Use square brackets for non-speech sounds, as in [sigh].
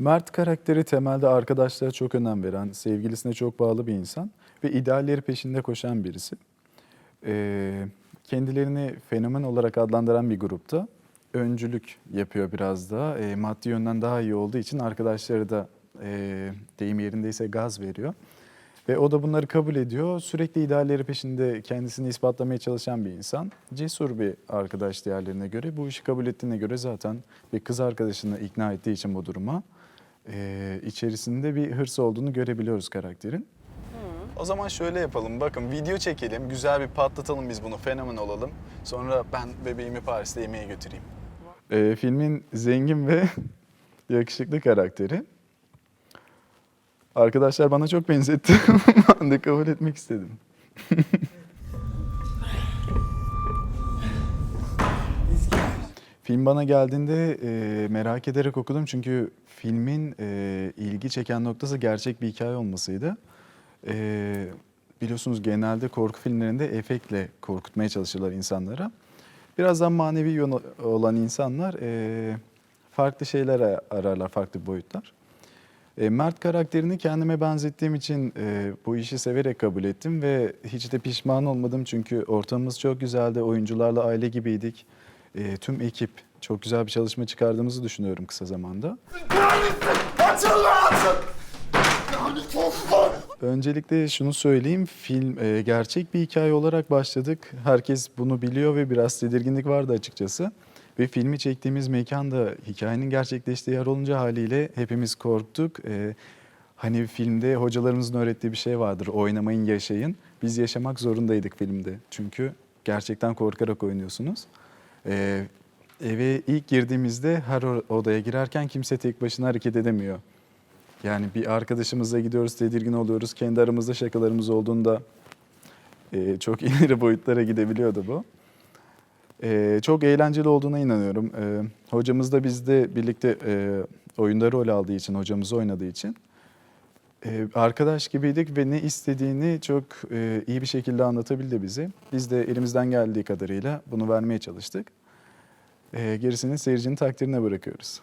Mert karakteri temelde arkadaşlara çok önem veren, sevgilisine çok bağlı bir insan ve idealleri peşinde koşan birisi. Ee, kendilerini fenomen olarak adlandıran bir grupta öncülük yapıyor biraz daha. Ee, maddi yönden daha iyi olduğu için arkadaşları da e, deyim yerindeyse gaz veriyor. Ve o da bunları kabul ediyor. Sürekli idealleri peşinde kendisini ispatlamaya çalışan bir insan. Cesur bir arkadaş diğerlerine göre. Bu işi kabul ettiğine göre zaten bir kız arkadaşını ikna ettiği için bu duruma e, içerisinde bir hırs olduğunu görebiliyoruz karakterin. O zaman şöyle yapalım. Bakın video çekelim. Güzel bir patlatalım biz bunu. Fenomen olalım. Sonra ben bebeğimi Paris'te yemeğe götüreyim. E, filmin zengin ve [laughs] yakışıklı karakteri. Arkadaşlar bana çok benzetti. [laughs] ben de kabul etmek istedim. [laughs] Film bana geldiğinde e, merak ederek okudum çünkü filmin e, ilgi çeken noktası gerçek bir hikaye olmasıydı. E, biliyorsunuz genelde korku filmlerinde efektle korkutmaya çalışırlar insanlara. Birazdan manevi yönü olan insanlar e, farklı şeyler ararlar, farklı boyutlar. E, Mert karakterini kendime benzettiğim için e, bu işi severek kabul ettim ve hiç de pişman olmadım çünkü ortamımız çok güzeldi, oyuncularla aile gibiydik. E, tüm ekip çok güzel bir çalışma çıkardığımızı düşünüyorum kısa zamanda. Öncelikle şunu söyleyeyim, film e, gerçek bir hikaye olarak başladık. Herkes bunu biliyor ve biraz tedirginlik vardı açıkçası. Ve filmi çektiğimiz mekan da hikayenin gerçekleştiği yer olunca haliyle hepimiz korktuk. E, hani filmde hocalarımızın öğrettiği bir şey vardır, oynamayın yaşayın. Biz yaşamak zorundaydık filmde çünkü gerçekten korkarak oynuyorsunuz. E, eve ilk girdiğimizde her odaya girerken kimse tek başına hareket edemiyor. Yani bir arkadaşımızla gidiyoruz, tedirgin oluyoruz. Kendi aramızda şakalarımız olduğunda e, çok [laughs] ileri boyutlara gidebiliyordu bu. E, çok eğlenceli olduğuna inanıyorum. E, hocamız da bizde birlikte e, oyunda rol aldığı için, hocamız oynadığı için e, arkadaş gibiydik ve ne istediğini çok e, iyi bir şekilde anlatabildi bize. Biz de elimizden geldiği kadarıyla bunu vermeye çalıştık. E, gerisini seyircinin takdirine bırakıyoruz.